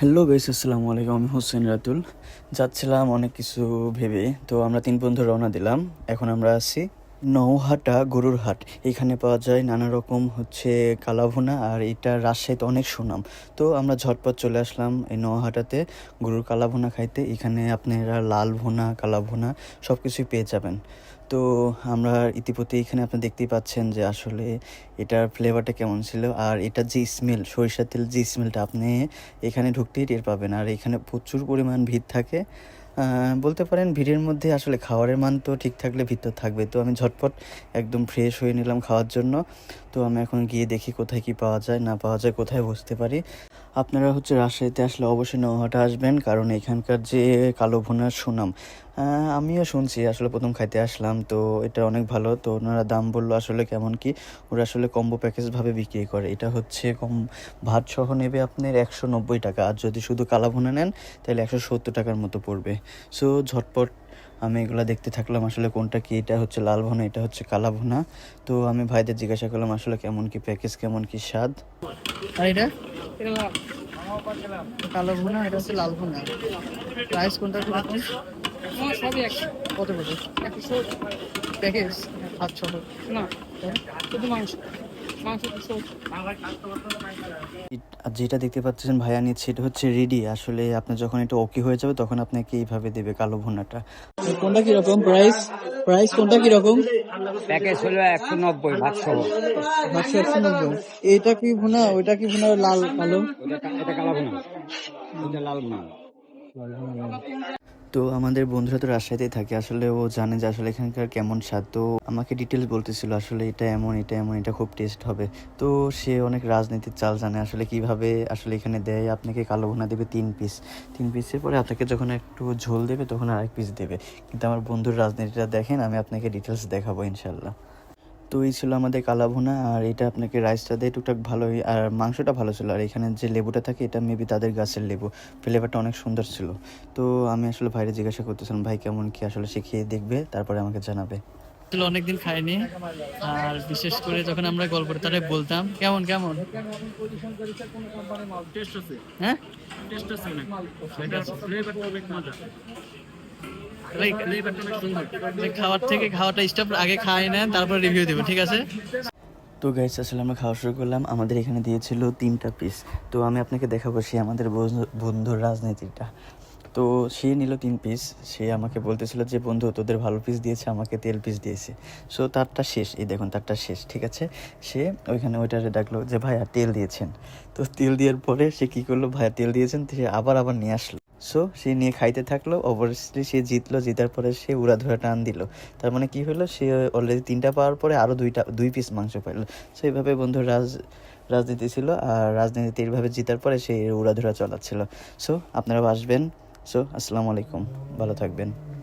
Hello base আসসালামু আলাইকুম, আমি হোসেন রাতুল। যাচ্ছিলাম অনেক কিছু ভেবে, তো আমরা তিন বন্ধু রওনা দিলাম। এখন আমরা আছি নৌহাটা, গরুর হাট। এখানে পাওয়া যায় নানা রকম হচ্ছে কালাভুনা আর এটা রাজশাহীতে অনেক সুনাম। তো আমরা ঝটপট চলে আসলাম এই নৌহাটাতে গরুর কালাভুনা খাইতে। এখানে আপনারা লাল ভুনা, কালাভুনা সব কিছুই পেয়ে যাবেন। তো আমরা ইতিপতি এখানে আপনি দেখতেই পাচ্ছেন যে আসলে এটার ফ্লেভারটা কেমন ছিল আর এটার যে স্মেল সরিষার তেল যে স্মেলটা আপনি এখানে ঢুকতেই টের পাবেন। আর এখানে প্রচুর পরিমাণ ভিড় থাকে। বলতে পারেন ভিড়ের মধ্যে আসলে খাওয়ারের মান তো ঠিক থাকলে ভিতর থাকবে তো আমি ঝটপট একদম ফ্রেশ হয়ে নিলাম খাওয়ার জন্য। তো আমি এখন গিয়ে দেখি কোথায় কি পাওয়া যায়, না পাওয়া যায়, কোথায় বসতে পারি। আপনারা হচ্ছে রাজশাহীতে আসলে অবশ্যই নৌহাটা আসবেন, কারণ এখানকার যে কালো ভুনার সুনাম আমিও শুনছি আসলে প্রথম খাইতে আসলাম, তো এটা অনেক ভালো। তো ওনারা দাম বলল আসলে কেমন কি, ওরা আসলে কম্বো প্যাকেজ ভাবে বিক্রি করে। এটা হচ্ছে কম, ভাত সহ নেবে আপনার একশো নব্বই টাকা। আর যদি শুধু কালা ভুনা নেন, তাহলে একশো সত্তর টাকার মতো পড়বে। সো ঝটপট আমি এগুলো দেখতে থাকলাম আসলে কোনটা কি এটা হচ্ছে লাল ভুনা এটা হচ্ছে কালা ভুনা। তো আমি ভাইদের জিজ্ঞাসা করলাম আসলে কেমন কি প্যাকেজ কেমন কি স্বাদ। আর এটা? কালো ভুনা এটা হচ্ছে লাল ভুনা। প্রাইস কোনটা কীরকম সবই একশো কত প্যাকেজ সহ না শুধু মাংস। যেটা দেখতে পাচ্ছেন ভাইয়া নিচ্ছে এটা হচ্ছে রেডি। আসলে আপনার যখন এটা ওকে হয়ে যাবে তখন আপনাকে এইভাবে দেবে কালো ভুনাটা। কোনটা কীরকম প্রাইস প্রাইস কোনটা কীরকম? প্যাকেজ হলো একশো নব্বই ভাতশো সাতশো একশো নব্বই। এইটা কি ভুনা? ওইটা কি ভুনা লাল কালো? এটা এটা কালাবো না এটা লাল না তো আমাদের বন্ধুরা তো রাজশাহীতেই থাকে। আসলে ও জানে যে আসলে এখানকার কেমন স্বাদ। তো আমাকে ডিটেলস বলতেছিল, আসলে এটা এমন এটা এমন, এটা খুব টেস্ট হবে। তো সে অনেক রাজনীতির চাল জানে, আসলে কীভাবে আসলে এখানে দেয়? আপনাকে কালো ভুনা দেবে তিন পিস তিন পিসের পরে আপনাকে যখন একটু ঝোল দেবে, তখন আরেক পিস দেবে। কিন্তু আমার বন্ধুর রাজনীতিটা দেখেন, আমি আপনাকে ডিটেলস দেখাবো ইনশাল্লাহ তো এই ছিল আমাদের কালা ভুনা আর এটা আপনাকে রাইসটা দিয়ে টুকটাক ভালোই আর মাংসটা ভালো ছিল। আর এখানে যে লেবুটা থাকে এটা মেবি তাদের গাছের লেবু। ফ্লেভারটা অনেক সুন্দর ছিল। তো আমি আসলে ভাইরে জিজ্ঞাসা করতেছিলাম ভাই কেমন কি আসলে সে খেয়ে দেখবে? তারপরে আমাকে জানাবে। আসলে অনেকদিন খাইনি আর বিশেষ করে যখন আমরা গল্প তারা বলতাম কেমন কেমন? হ্যাঁ? খাওয়ার থেকে খাওয়াটা আগে নেন, তারপর রিভিউ দেবো, ঠিক আছে? তো গাইস আসলে আমরা খাওয়া শুরু করলাম। আমাদের এখানে দিয়েছিল তিনটা পিস তো আমি আপনাকে দেখাবো সে আমাদের বন্ধু- বন্ধুর রাজনীতিটা। তো সে নিল তিন পিস সে আমাকে বলতেছিল যে, বন্ধু, তোদের ভালো পিস দিয়েছে, আমাকে তেল পিস দিয়েছে। সো তারটা শেষ। এই দেখুন, তারটা শেষ, ঠিক আছে? সে ওইখানে ওইটারে ডাকলো যে, ভাইয়া, তেল দিয়েছেন। তো তেল দেওয়ার পরে সে কী করল? ভাইয়া, তেল দিয়েছেন। সে আবার আবার নিয়ে আসলো। সো সে নিয়ে খাইতে থাকল। অবভিয়াসলি সে জিতলো। জিতার পরে সে উড়াধুরা টান দিল। তার মানে কি হলো? সে অলরেডি তিনটা পাওয়ার পরে আরও দুইটা, দুই পিস মাংস পাইল। সো এইভাবে বন্ধু রাজ, রাজনীতি ছিল আর রাজনীতিতে এইভাবে জিতার পরে সে উড়াধুরা চলাচ্ছিল। সো আপনারাও আসবেন। সো আসসালামু আলাইকুম। ভালো থাকবেন।